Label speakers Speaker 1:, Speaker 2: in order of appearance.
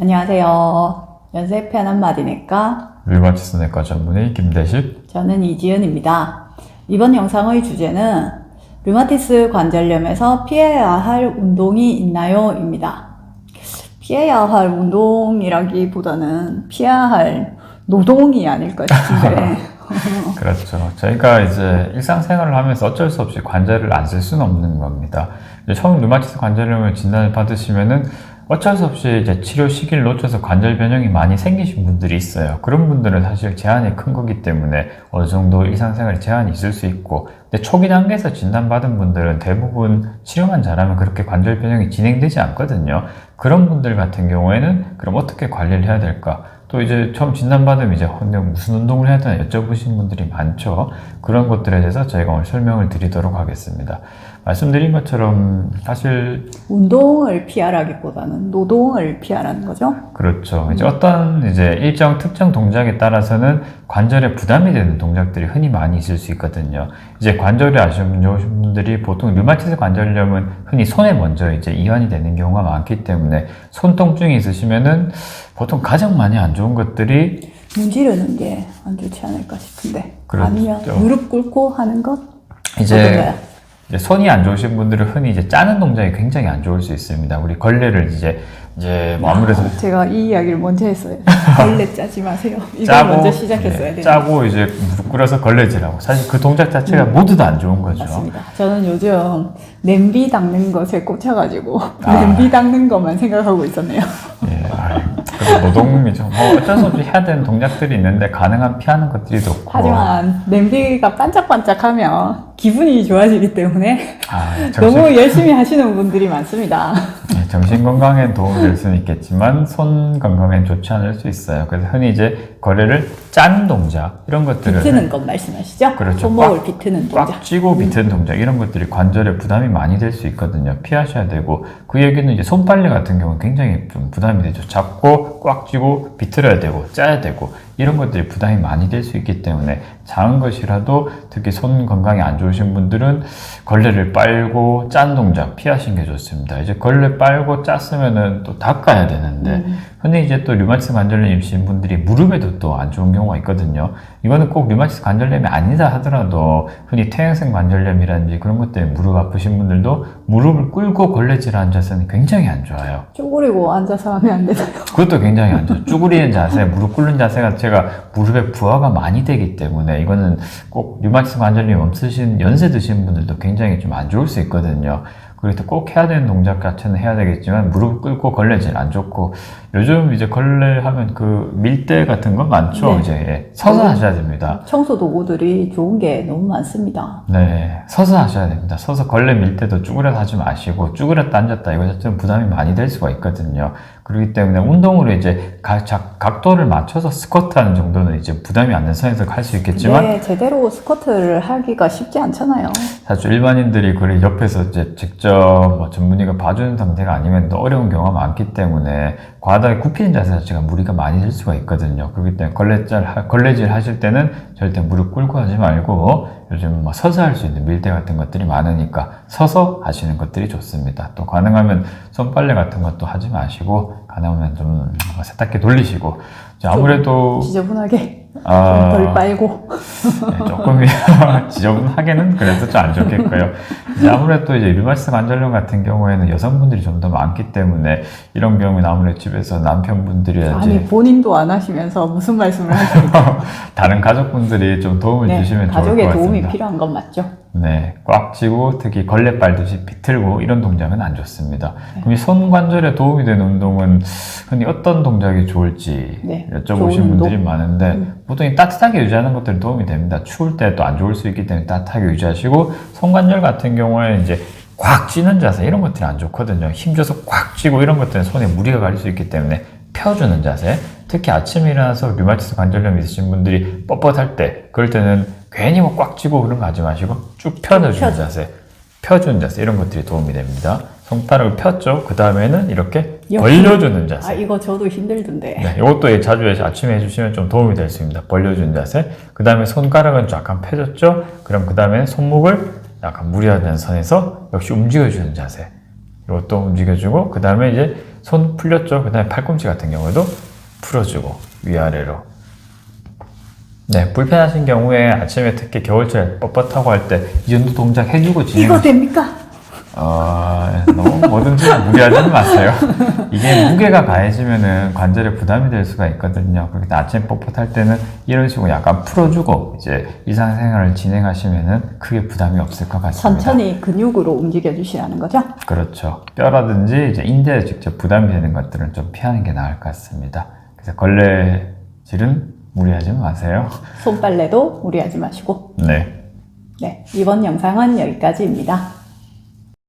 Speaker 1: 안녕하세요. 연세 편 한마디니까
Speaker 2: 류마티스 내과 전문의 김대식.
Speaker 1: 저는 이지은입니다. 이번 영상의 주제는 류마티스 관절염에서 피해야 할 운동이 있나요? 입니다. 피해야 할 운동이라기보다는 피해야 할 노동이 아닐까 싶은데
Speaker 2: 그렇죠. 저희가 이제 일상생활을 하면서 어쩔 수 없이 관절을 안 쓸 수는 없는 겁니다. 처음 류마티스 관절염을 진단을 받으시면은 어쩔 수 없이 이제 치료 시기를 놓쳐서 관절 변형이 많이 생기신 분들이 있어요. 그런 분들은 사실 제한이 큰 거기 때문에 어느 정도 일상생활에 제한이 있을 수 있고, 근데 초기 단계에서 진단받은 분들은 대부분 치료만 잘하면 그렇게 관절 변형이 진행되지 않거든요. 그런 분들 같은 경우에는 그럼 어떻게 관리를 해야 될까? 또 이제 처음 진단받으면 이제 무슨 운동을 해야 되나 여쭤보시는 분들이 많죠. 그런 것들에 대해서 저희가 오늘 설명을 드리도록 하겠습니다. 말씀드린 것처럼 사실
Speaker 1: 운동을 피하라기보다는 노동을 피하라는 거죠.
Speaker 2: 그렇죠. 이제 어떤 이제 일정 특정 동작에 따라서는 관절에 부담이 되는 동작들이 흔히 많이 있을 수 있거든요. 이제 관절이 아시는 분들이 보통 류마티스 관절염은 흔히 손에 먼저 이제 이완이 되는 경우가 많기 때문에 손 통증이 있으시면은 보통 가장 많이 안 좋은 것들이
Speaker 1: 문지르는 게 안 좋지 않을까 싶은데
Speaker 2: 그렇죠.
Speaker 1: 아니면 무릎 꿇고 하는 것?
Speaker 2: 이제 손이 안 좋으신 분들은 흔히 이제 짜는 동작이 굉장히 안 좋을 수 있습니다. 우리 걸레를 이제 이제 뭐 아무래도
Speaker 1: 아, 제가 이 이야기를 먼저 했어요. 걸레 짜지 마세요. 이걸
Speaker 2: 짜고
Speaker 1: 먼저 시작했어야
Speaker 2: 네,
Speaker 1: 돼요.
Speaker 2: 짜고 이제 무릎 꿇어서 걸레질하고 사실 그 동작 자체가 모두 다 안 좋은 거죠.
Speaker 1: 음. 맞습니다. 저는 요즘 냄비 닦는 것에 꽂혀가지고
Speaker 2: 아.
Speaker 1: 냄비 닦는 것만 생각하고 있었네요.
Speaker 2: 예, 그래서 노동이죠. 뭐 어쩔 수 없이 해야 되는 동작들이 있는데 가능한 피하는 것들이 좋고.
Speaker 1: 하지만 냄비가 반짝반짝하면 기분이 좋아지기 때문에
Speaker 2: 아,
Speaker 1: 너무 열심히 하시는 분들이 많습니다.
Speaker 2: 예, 정신 건강엔 도움이 될 수는 있겠지만 손 건강엔 좋지 않을 수 있어요. 그래서 흔히 이제 거래를 짠 동작 이런 것들을
Speaker 1: 비트는 것 말씀하시죠?
Speaker 2: 그렇죠.
Speaker 1: 손목을
Speaker 2: 꽉-
Speaker 1: 비트는
Speaker 2: 꽉
Speaker 1: 동작.
Speaker 2: 쥐고 비트는 동작 이런 것들이 관절에 부담이 많이 될 수 있거든요. 피하셔야 되고 그 얘기는 이제 손빨래 같은 경우는 굉장히 좀 부담이 되죠. 잡고 꽉 쥐고 비틀어야 되고 짜야 되고 이런 것들이 부담이 많이 될 수 있기 때문에 작은 것이라도 특히 손 건강이 안 좋으신 분들은 걸레를 빨고 짠 동작 피하시는 게 좋습니다. 이제 걸레 빨고 짰으면은 또 닦아야 되는데 흔히 이제 또 류마티스 관절염 입으신 분들이 무릎에도 또 안 좋은 경우가 있거든요. 이거는 꼭 류마티스 관절염이 아니다 하더라도 흔히 퇴행성 관절염이라든지 그런 것 때문에 무릎 아프신 분들도 무릎을 꿇고 걸레질하는 자세는 굉장히 안 좋아요.
Speaker 1: 쪼그리고 앉아서 하면 안 되나요?
Speaker 2: 그것도 굉장히 안 좋아요. 쭈그리는 자세, 무릎 꿇는 자세가 제가 무릎에 부하가 많이 되기 때문에 이거는 꼭 류마티스 관절염이 없으신 연세 드신 분들도 굉장히 좀 안 좋을 수 있거든요. 그래서 꼭 해야 되는 동작 자체는 해야 되겠지만 무릎 꿇고 걸레질 안 좋고 요즘 이제 걸레 하면 그 밀대 같은 거 많죠.
Speaker 1: 네.
Speaker 2: 이제 예, 서서 하셔야 됩니다.
Speaker 1: 청소 도구들이 좋은 게 너무 많습니다.
Speaker 2: 네, 서서 하셔야 됩니다. 서서 걸레 밀 때도 쭈그려서 하지 마시고 쭈그렸다 앉았다 이거 자체는 부담이 많이 될 수가 있거든요. 그렇기 때문에 운동으로 이제 각, 작- 각도를 맞춰서 스쿼트 하는 정도는 이제 부담이 안된 선에서 할 수 있겠지만
Speaker 1: 네, 제대로 스쿼트를 하기가 쉽지 않잖아요.
Speaker 2: 사실 일반인들이 그걸 옆에서 이제 직접 뭐 전문의가 봐주는 상태가 아니면 또 어려운 경우가 많기 때문에 과다하게 굽히는 자세 자체가 무리가 많이 될 수가 있거든요. 그렇기 때문에 걸레질, 하- 걸레질 하실 때는 절대 무릎 꿇고 하지 말고 요즘 뭐 서서 할 수 있는 밀대 같은 것들이 많으니까 서서 하시는 것들이 좋습니다. 또 가능하면 손빨래 같은 것도 하지 마시고 가능하면 좀 세탁기 돌리시고 아무래도
Speaker 1: 지저분하게
Speaker 2: 아,
Speaker 1: 덜 빨고
Speaker 2: 네, 조금 지저분하게는 그래도 좀 안 좋겠고요. 이제 아무래도 이제 류마티스 관절염 같은 경우에는 여성분들이 좀 더 많기 때문에 이런 경우는 아무래도 집에서 남편분들이라든지
Speaker 1: 아니 본인도 안 하시면서 무슨 말씀을 하십니까?
Speaker 2: 다른 가족분들이 좀 도움을
Speaker 1: 네,
Speaker 2: 주시면 좋을
Speaker 1: 가족의
Speaker 2: 것
Speaker 1: 도움이
Speaker 2: 같습니다.
Speaker 1: 필요한 건 맞죠?
Speaker 2: 네, 꽉 쥐고 특히 걸레 빨듯이 비틀고 이런 동작은 안 좋습니다.
Speaker 1: 네.
Speaker 2: 그럼 이 손 관절에 도움이 되는 운동은 흔히 어떤 동작이 좋을지
Speaker 1: 네,
Speaker 2: 여쭤보신 분들이
Speaker 1: 운동.
Speaker 2: 많은데
Speaker 1: 음.
Speaker 2: 보통 이 따뜻하게 유지하는 것들은 도움이 됩니다. 추울 때 또 안 좋을 수 있기 때문에 따뜻하게 유지하시고 손 관절 같은 경우에 이제 꽉 쥐는 자세 이런 것들이 안 좋거든요. 힘줘서 꽉 쥐고 이런 것들은 손에 무리가 가릴 수 있기 때문에 펴주는 자세. 특히 아침에 일어나서 류마티스 관절염 있으신 분들이 뻣뻣할 때 그럴 때는 괜히 뭐 꽉 쥐고 그런 거 하지 마시고 쭉 펴주는
Speaker 1: 펴줘.
Speaker 2: 자세. 펴주는 자세 이런 것들이 도움이 됩니다. 손가락을 폈죠. 그 다음에는 이렇게
Speaker 1: 옆으로.
Speaker 2: 벌려주는 자세.
Speaker 1: 아 이거 저도 힘들던데.
Speaker 2: 네, 이것도 자주 아침에 해주시면 좀 도움이 될 수 있습니다. 벌려준 자세. 그 다음에 손가락은 약간 펴졌죠? 그럼 그 다음에 손목을 약간 무리하는 선에서 역시 움직여주는 자세. 이것도 움직여주고, 그 다음에 이제 손 풀렸죠. 그 다음에 팔꿈치 같은 경우에도 풀어주고 위아래로. 네, 불편하신 경우에 아침에 특히 겨울철에 뻣뻣하고 할 때 이 정도 동작 해주고 진행.
Speaker 1: 이거 됩니까?
Speaker 2: 어, 너무 뭐든지 무리하지 마세요. 이게 무게가 가해지면은 관절에 부담이 될 수가 있거든요. 그렇기 때문에 아침 뻣뻣할 때는 이런 식으로 약간 풀어주고 이제 일상생활을 진행하시면은 크게 부담이 없을 것 같습니다.
Speaker 1: 천천히 근육으로 움직여 주시라는 거죠?
Speaker 2: 그렇죠. 뼈라든지 이제 인대에 직접 부담이 되는 것들은 좀 피하는 게 나을 것 같습니다. 그래서 걸레질은 무리하지 마세요.
Speaker 1: 손빨래도 무리하지 마시고.
Speaker 2: 네.
Speaker 1: 네, 이번 영상은 여기까지입니다.